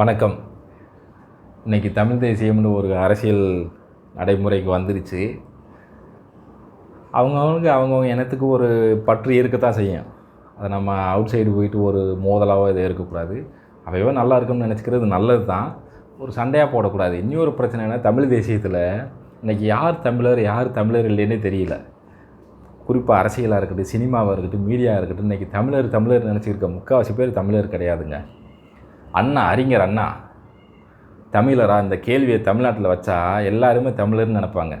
வணக்கம். இன்றைக்கி தமிழ் தேசியம்னு ஒரு அரசியல் நடைமுறைக்கு வந்துருச்சு. அவங்கவுங்களுக்கு அவங்கவுங்க இனத்துக்கு ஒரு பற்று இருக்கத்தான் செய்யும். அதை நம்ம அவுட் சைடு போயிட்டு ஒரு மோதலாவோ இதை இருக்கக்கூடாது. அவையோ நல்லா இருக்கும்னு நினச்சிக்கிறது நல்லது தான் ஒரு சண்டையாக போடக்கூடாது. இன்னொரு பிரச்சனைனா தமிழ் தேசியத்தில் இன்றைக்கி யார் தமிழர் யார் தமிழர் இல்லைன்னே தெரியல. குறிப்பாக அரசியலாக இருக்கட்டும் சினிமாவாக இருக்கட்டும் மீடியா இருக்கட்டும் இன்றைக்கி தமிழர் தமிழர் நினச்சிருக்க முக்கால்வாசி பேர் தமிழர் கிடையாதுங்க. அண்ணா அறிஞர் அண்ணா தமிழரா? இந்த கேள்வியை தமிழ்நாட்டில் வச்சா எல்லாருமே தமிழர்னு நினைப்பாங்க.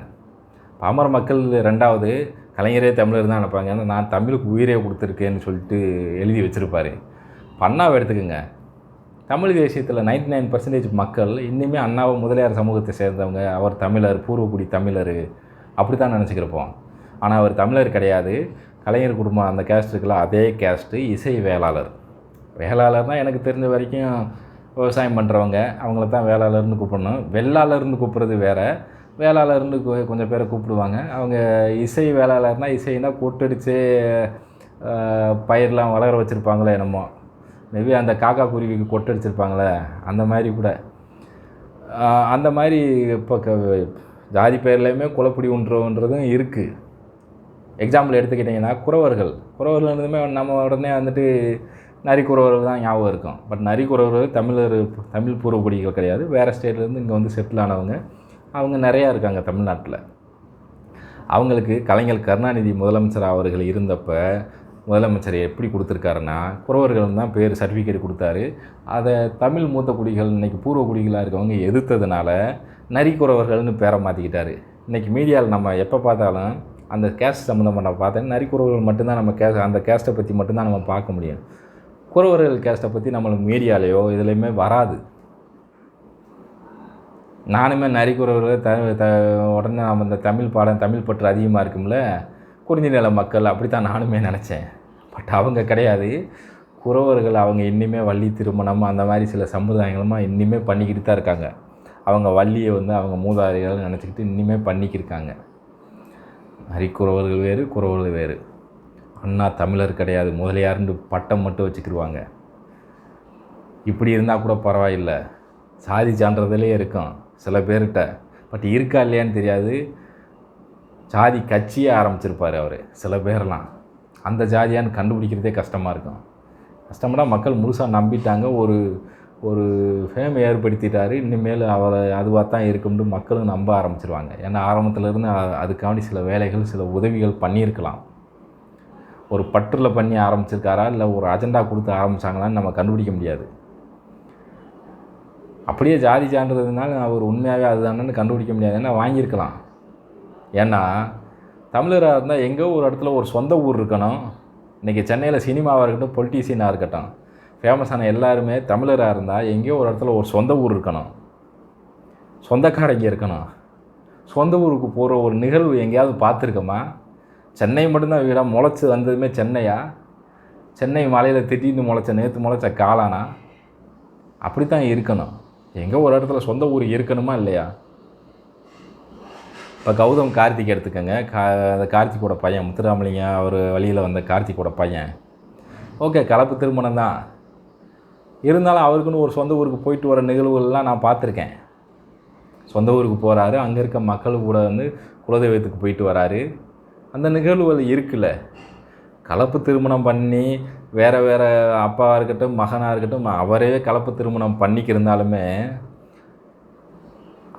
பாமர மக்கள் ரெண்டாவது கலைஞரே தமிழர் தான் நினைப்பாங்க. ஏன்னா நான் தமிழுக்கு உயிரே கொடுத்துருக்கேன்னு சொல்லிட்டு எழுதி வச்சுருப்பாரு. அண்ணாவை எடுத்துக்கோங்க. தமிழ் தேசியத்தில் நைன்டி நைன் பர்சன்டேஜ் மக்கள் இன்னுமே அண்ணாவை முதலியார் சமூகத்தை சேர்ந்தவங்க. அவர் தமிழர் பூர்வக்குடி தமிழர். அப்படி தான் நினச்சிக்கிருப்போம். ஆனால் அவர் தமிழர் கிடையாது. கலைஞர் குடும்பம் அந்த கேஸ்ட் அதே கேஸ்ட்டு இசை வேளாளர். வேளாளர்னால் எனக்கு தெரிஞ்ச வரைக்கும் விவசாயம் பண்ணுறவங்க அவங்கள தான் வேளாளர்னு கூப்பிடணும். வெள்ளாளர்னு கூப்பிட்றது வேறு. வேளாளர்னு கொஞ்சம் பேரை கூப்பிடுவாங்க. அவங்க இசை வேளாளர்னால் இசைனா கொட்டடிச்சு பயிரெலாம் வளர வச்சுருப்பாங்களே என்னமோ. மேபி அந்த காக்கா குருவிக்கு கொட்டடிச்சிருப்பாங்களே அந்த மாதிரி கூட. அந்த மாதிரி இப்போ க ஜாதி பெயர்லேயுமே குலப்பிடி ஒன்றுன்றதும் இருக்குது எக்ஸாம்பிள் எடுத்துக்கிட்டிங்கன்னா குறவர்கள். குறவர்கள்ன்றதுமே நம்ம உடனே வந்துட்டு நரிக்குறவர்கள் தான் ஞாபகம் இருக்கும். பட் நரிக்குறவர்கள் தமிழர் தமிழ் பூர்வக்குடிகள் கிடையாது. வேறு ஸ்டேட்லேருந்து இங்கே வந்து செட்டில் ஆனவங்க. அவங்க நிறையா இருக்காங்க தமிழ்நாட்டில். அவங்களுக்கு கலைஞர் கருணாநிதி முதலமைச்சர் அவர்கள் இருந்தப்போ முதலமைச்சர் எப்படி கொடுத்துருக்காருன்னா குறவர்கள் தான் பேர் சர்டிஃபிகேட் கொடுத்தாரு. அதை தமிழ் மூத்த குடிகள் இன்றைக்கி பூர்வ குடிகளாக இருக்கவங்க எதிர்த்ததுனால நரி குறவர்கள்னு பேரை மாற்றிக்கிட்டாரு இன்றைக்கி மீடியாவில் நம்ம எப்போ பார்த்தாலும் அந்த கேஸ்ட் சம்மந்தமாக நான் பார்த்தேன் நரிக்குறவர்கள் மட்டும்தான் நம்ம கே அந்த கேஸ்ட்டை பற்றி மட்டும்தான் நம்ம பார்க்க முடியும். குறவர்கள் கேஸ்ட்டை பற்றி நம்மளுக்கு மீடியாலேயோ இதுலேயுமே வராது. நானுமே நரிக்குறவர்கள் த த உடனே நம்ம இந்த தமிழ் பாடம் தமிழ் பற்று அதிகமாக இருக்கும்ல குறிஞ்சி நில மக்கள் அப்படி தான் நானுமே நினச்சேன். பட் அவங்க கிடையாது. குறவர்கள் அவங்க இன்னுமே வள்ளி திருமணம் அந்த மாதிரி சில சமுதாயங்களுமா இன்னுமே பண்ணிக்கிட்டு தான் இருக்காங்க. அவங்க வள்ளியை வந்து அவங்க மூதாதைகள் நினச்சிக்கிட்டு இன்னுமே பண்ணிக்கிருக்காங்க நரிக்குறவர்கள் வேறு குறவர்கள் வேறு. அண்ணா தமிழர் கிடையாது முதலியாருன்னு பட்டம் மட்டும் வச்சுக்கிடுவாங்க இப்படி இருந்தால் கூட பரவாயில்லை. சாதி சான்றதிலே இருக்கும் சில பேர்கிட்ட. பட் இருக்கா இல்லையான்னு தெரியாது. சாதி கட்சியே ஆரம்பிச்சிருப்பார் அவர் சில பேர்லாம் அந்த ஜாதியான்னு கண்டுபிடிக்கிறதே கஷ்டமாக இருக்கும். கஷ்டம்னா மக்கள் முழுசாக நம்பிட்டாங்க. ஒரு ஒரு ஃபேம் ஏற்படுத்திட்டார். இனிமேல் அவரை அதுவாக தான் இருக்கும்னு மக்களும் நம்ப ஆரம்பிச்சிருவாங்க. ஏன்னா ஆரம்பத்துலேருந்து அதுக்காண்டி சில வேலைகள் சில உதவிகள் பண்ணியிருக்கலாம். ஒரு பற்றில் பண்ணி ஆரம்பிச்சிருக்காரா? இல்லை ஒரு அஜெண்டா கொடுத்து ஆரம்பிச்சாங்களான்னு நம்ம கண்டுபிடிக்க முடியாது. அப்படியே ஜாதி சான்றதுனால அவர் உண்மையாகவே அதுதானன்னு கண்டுபிடிக்க முடியாது. ஏன்னா வாங்கியிருக்கலாம். ஏன்னா தமிழராக இருந்தால் எங்கே ஒரு இடத்துல ஒரு சொந்த ஊர் இருக்கணும். இன்றைக்கி சென்னையில் சினிமாவாக இருக்கட்டும் பொலிட்டீஷியனாக இருக்கட்டும் ஃபேமஸான எல்லாருமே தமிழராக இருந்தால் எங்கேயோ ஒரு இடத்துல ஒரு சொந்த ஊர் இருக்கணும். சொந்தக்காரங்க இருக்கணும். சொந்த ஊருக்கு போகிற ஒரு நிகழ்வு எங்கேயாவது பார்த்துருக்கோமா? சென்னை மட்டும்தான் வீடாக முளைச்சி வந்ததுமே சென்னையா? சென்னை மலையில் திட்டின்னு முளைச்ச நேற்று முளைச்ச காலானா அப்படி தான் இருக்கணும். எங்கே ஒரு இடத்துல சொந்த ஊர் இருக்கணுமா இல்லையா? இப்போ கௌதம் கார்த்திக் எடுத்துக்கோங்க. கா அந்த கார்த்திகோட பையன் முத்துராமலிங்க அவர் வழியில் வந்த கார்த்திகோட பையன். ஓகே கலப்பு திருமணம் தான். இருந்தாலும் அவருக்குன்னு ஒரு சொந்த ஊருக்கு போயிட்டு வர நிகழ்வுகள்லாம் நான் பார்த்துருக்கேன். சொந்த ஊருக்கு போகிறாரு அங்கே இருக்க மக்கள் கூட வந்து குலதெய்வத்துக்கு போயிட்டு வராரு. அந்த நிகழ்வுகள் இருக்குல்ல. கலப்பு திருமணம் பண்ணி வேறு வேறு அப்பாவாக இருக்கட்டும் மகனாக இருக்கட்டும் அவரே கலப்பு திருமணம் பண்ணிக்கிருந்தாலுமே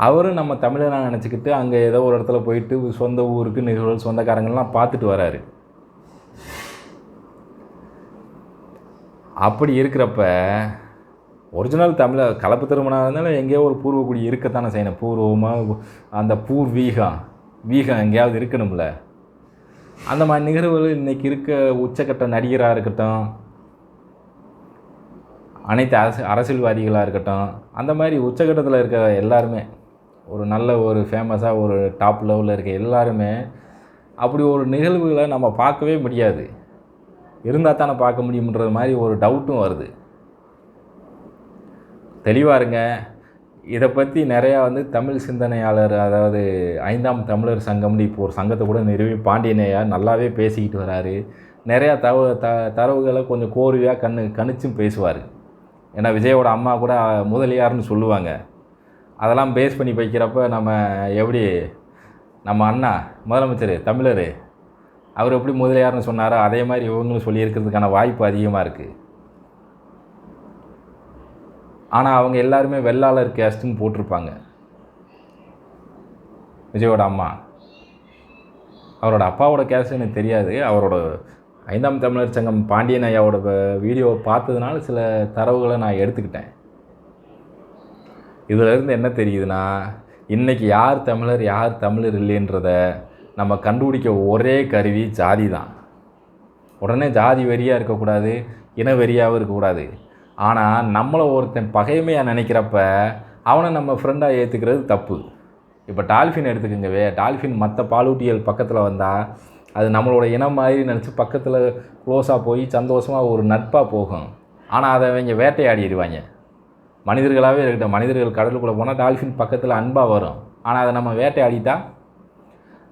அவரும் நம்ம தமிழராக நினச்சிக்கிட்டு அங்கே ஏதோ ஒரு இடத்துல போயிட்டு சொந்த ஊருக்கு நிகழ்வுகள் சொந்தக்காரங்கள்லாம் பார்த்துட்டு வராரு. அப்படி இருக்கிறப்ப ஒரிஜினல் தமிழ கலப்பு திருமணம் இருந்தாலும் எங்கேயோ ஒரு பூர்வக்குடி இருக்கத்தானே செய்யணும். பூர்வமாக அந்த பூர்வீகம் வீகம் எங்கேயாவது இருக்கணும்ல. அந்த மாதிரி நிகழ்வுகள் இன்றைக்கி இருக்க உச்சக்கட்ட நடிகராக இருக்கட்டும் அனைத்து அரசு அரசியல்வாதிகளாக இருக்கட்டும் அந்த மாதிரி உச்சக்கட்டத்தில் இருக்க எல்லாருமே ஒரு நல்ல ஒரு ஃபேமஸாக ஒரு டாப் லெவலில் இருக்க எல்லாருமே அப்படி ஒரு நிகழ்வுகளை நம்ம பார்க்கவே முடியாது. இருந்தால் தானே பார்க்க முடியும்ன்றது மாதிரி ஒரு டவுட்டும் வருது. தெளிவாக இருங்க. இதை பற்றி நிறையா வந்து தமிழ் சிந்தனையாளர் அதாவது ஐந்தாம் தமிழர் சங்கம்னு இப்போ ஒரு சங்கத்தை கூட நிறுவி பாண்டியனையார் நல்லாவே பேசிக்கிட்டு வராரு. நிறையா தவ த தரவுகளை கொஞ்சம் கோர்வையாக கண்ணு கணிச்சும் பேசுவார். ஏன்னா விஜயோட அம்மா கூட முதலியார்னு சொல்லுவாங்க. அதெல்லாம் பேஸ் பண்ணி வைக்கிறப்ப நம்ம எப்படி நம்ம அண்ணா முதலமைச்சர் தமிழர் அவர் எப்படி முதலியார்னு சொன்னாரோ அதே மாதிரி இவங்களும் சொல்லியிருக்கிறதுக்கான வாய்ப்பு அதிகமாக இருக்குது ஆனால் அவங்க எல்லாருமே வெள்ளாளர் கேஸ்ட்டுன்னு போட்டிருப்பாங்க. விஜயோட அம்மா. அவரோட அப்பாவோட கேஸ்ட் எனக்கு தெரியாது. அவரோட ஐந்தாம் தமிழர் சங்கம் பாண்டியன் ஐயாவோட வீடியோவை பார்த்ததுனால சில தரவுகளை நான் எடுத்துக்கிட்டேன். இதிலேருந்து என்ன தெரியுதுன்னா இன்றைக்கி யார் தமிழர் யார் தமிழர் இல்லைன்றத நம்ம கண்டுபிடிக்க ஒரே கருவி ஜாதி தான். உடனே ஜாதி வெறியாக இருக்கக்கூடாது இன வெறியாகவும் இருக்கக்கூடாது. ஆனால் நம்மளை ஒருத்தன் பகைமையாக நினைக்கிறப்ப அவனை நம்ம ஃப்ரெண்டாக ஏற்றுக்கிறது தப்பு. இப்போ டால்ஃபின் எடுத்துக்கோங்கவே டால்ஃபின் மற்ற பாலூட்டியல் பக்கத்தில் வந்தால் அது நம்மளோட இனம் மாதிரி நினச்சி பக்கத்தில் க்ளோஸாக போய் சந்தோஷமாக ஒரு நட்பாக போகும். ஆனால் அதை அவங்க வேட்டையாடிடுவாங்க மனிதர்களாகவே இருக்கட்டும் மனிதர்கள் கடலுக்குள்ளே போனால் டால்ஃபின் பக்கத்தில் அன்பாக வரும். ஆனால் அதை நம்ம வேட்டையாடிட்டா?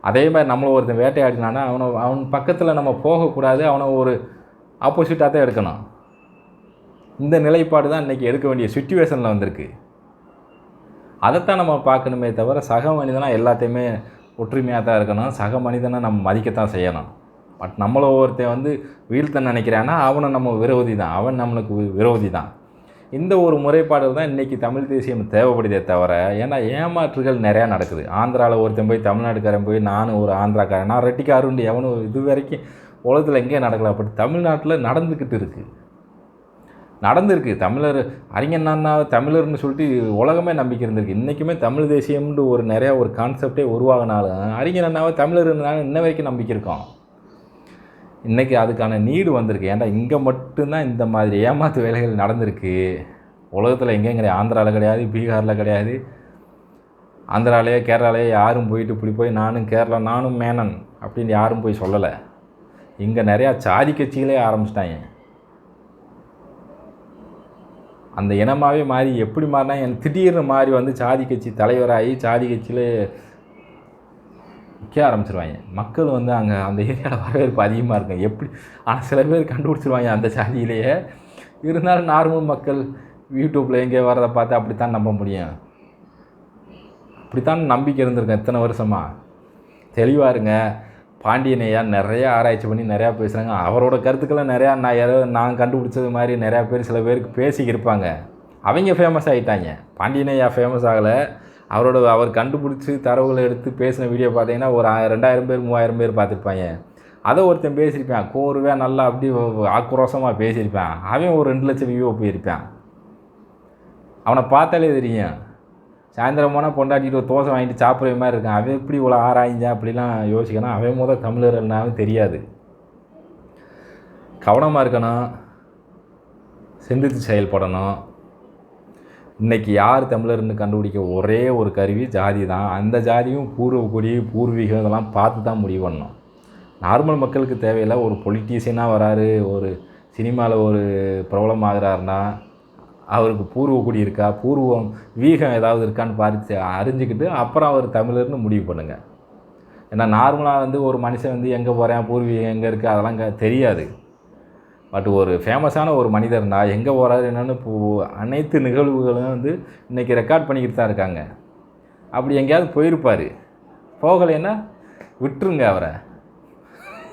அதே மாதிரி நம்மளை ஒருத்தன் வேட்டையாடினானா அவனை அவன் பக்கத்தில் நம்ம போகக்கூடாது அவனை ஒரு ஆப்போசிட்டாக தான் எடுக்கணும். இந்த நிலைப்பாடு தான் இன்றைக்கி எடுக்க வேண்டிய சுச்சுவேஷனில் வந்திருக்கு. அதைத்தான் நம்ம பார்க்கணுமே தவிர சக மனிதனாக எல்லாத்தையுமே ஒற்றுமையாக தான் இருக்கணும். சக மனிதனை நம்ம மதிக்கத்தான் செய்யணும். பட் நம்மளை ஒருத்தன் வந்து வீழ்த்த நினைக்கிறான்னா அவனை நம்ம விரோதி தான். அவன் நம்மளுக்கு விரோதி தான். இந்த ஒரு முறைப்பாடு தான் இன்றைக்கி தமிழ் தேசியம் தேவைப்படுதே தவிர ஏன்னா ஏமாற்றுகள் நிறையா நடக்குது. ஆந்திராவில் ஒருத்தன் போய் தமிழ்நாட்டுக்காரன் போய் நானும் ஒரு ஆந்திராக்காரன் நான் ரெட்டிக்காருண்டு எவனும் இது வரைக்கும் உலகத்தில் எங்கேயும் நடக்கல. அப்படி தமிழ்நாட்டில் நடந்துக்கிட்டு இருக்குது நடந்திருக்கு. தமிழர் அறிஞர் தமிழர்னு சொல்லிட்டு உலகமே நம்பிக்கை இருந்திருக்கு இன்றைக்குமே தமிழ் தேசியம்னு ஒரு நிறையா ஒரு கான்செப்டே உருவாகினாலும் அறிஞர் அண்ணாவை தமிழர்னால இன்ன வரைக்கும் நம்பிக்கை இருக்கோம் இன்றைக்கி அதுக்கான நீடு வந்திருக்கு. ஏன்டா இங்கே மட்டும்தான் இந்த மாதிரி ஏமாத்து வேலைகள் நடந்திருக்கு. உலகத்தில் எங்கேயும் கிடையாது. ஆந்திராவில் கிடையாது பீகாரில் கிடையாது. ஆந்திராலேயோ கேரளாலேயோ யாரும் போயிட்டு இப்படி போய் நானும் கேரளா நானும் மேனன் அப்படின்னு யாரும் போய் சொல்லலை. இங்கே நிறையா சாதி கட்சிகளே ஆரம்பிச்சிட்டாங்க. அந்த இனமாகவே மாறி எப்படி மாறினா என் திடீர்னு மாறி வந்து சாதி கட்சி தலைவராகி சாதி கட்சியில் விற்க ஆரம்பிச்சிருவாங்க. மக்கள் வந்து அங்கே அந்த ஏரியாவில் வரவேற்பு அதிகமாக இருக்கும். எப்படி? ஆனால் சில பேர் கண்டுபிடிச்சிருவாங்க அந்த சாதியிலேயே. இருந்தாலும் நார்மல் மக்கள் யூடியூப்பில் எங்கே வரதை பார்த்து அப்படித்தான் நம்ப முடியும். அப்படித்தான் நம்பிக்கை இருந்திருக்கேன் இத்தனை வருஷமாக தெளிவாக இருங்க. பாண்டியனையா நிறையா ஆராய்ச்சி பண்ணி நிறையா பேசுகிறாங்க அவரோட கருத்துக்களை நிறையா நான் யாரோ நான் கண்டுபிடிச்சது மாதிரி நிறையா பேர் சில பேருக்கு பேசிக்கிருப்பாங்க. அவங்க ஃபேமஸ் ஆகிட்டாங்க பாண்டியனையா ஃபேமஸ் ஆகலை. அவரோட அவர் கண்டுபிடிச்சி தரவுகளை எடுத்து பேசின வீடியோ பார்த்தீங்கன்னா ஒரு ரெண்டாயிரம் பேர் மூவாயிரம் பேர் பார்த்துருப்பாங்க. அதை ஒருத்தன் பேசியிருப்பான். கோர்வையாக நல்லா அப்படி ஆக்ரோஷமாக பேசியிருப்பேன். அவன் ஒரு ரெண்டு லட்சம் வியூ போயிருப்பான். அவனை பார்த்தாலே தெரியும். சாயந்தரம் போனால் பொண்டாட்டிட்டு ஒரு தோசை வாங்கிட்டு சாப்பிட்ற மாதிரி இருக்கான். அவன் எப்படி இவ்வளோ ஆராய்ஞ்சான் அப்படிலாம் யோசிக்கணும். அவன் முதல் தமிழர்னாலும் தெரியாது. கவனமாக இருக்கணும். சிந்தித்து செயல்படணும். இன்னைக்கு யார் தமிழர்னு கண்டுபிடிக்க ஒரே ஒரு கருவி ஜாதி தான். அந்த ஜாதியும் பூர்வக்குடி பூர்வீகம் இதெல்லாம் பார்த்து தான் முடிவு பண்ணணும். நார்மல் மக்களுக்கு தேவையில்லை. ஒரு பொலிட்டீஷியனாக வராரு. ஒரு சினிமாவில் ஒரு பிரபலமாகிறாருன்னா அவருக்கு பூர்வக்குடி இருக்கா பூர்வம் வீகம் ஏதாவது இருக்கான்னு பார்த்து அறிஞ்சிக்கிட்டு அப்புறம் அவர் தமிழர்னு முடிவு பண்ணுங்கள் ஏன்னா நார்மலாக வந்து ஒரு மனுஷன் வந்து எங்கே போகிறேன் பூர்வீகம் எங்கே இருக்குது அதெல்லாம் தெரியாது. பட் ஒரு ஃபேமஸான ஒரு மனிதர்னா எங்கே போகிறாரு என்னென்னு அனைத்து நிகழ்வுகளும் வந்து இன்றைக்கி ரெக்கார்ட் பண்ணிக்கிட்டு தான் இருக்காங்க. அப்படி எங்கேயாவது போயிருப்பார். போகலைன்னா விட்டுருங்க அவரை.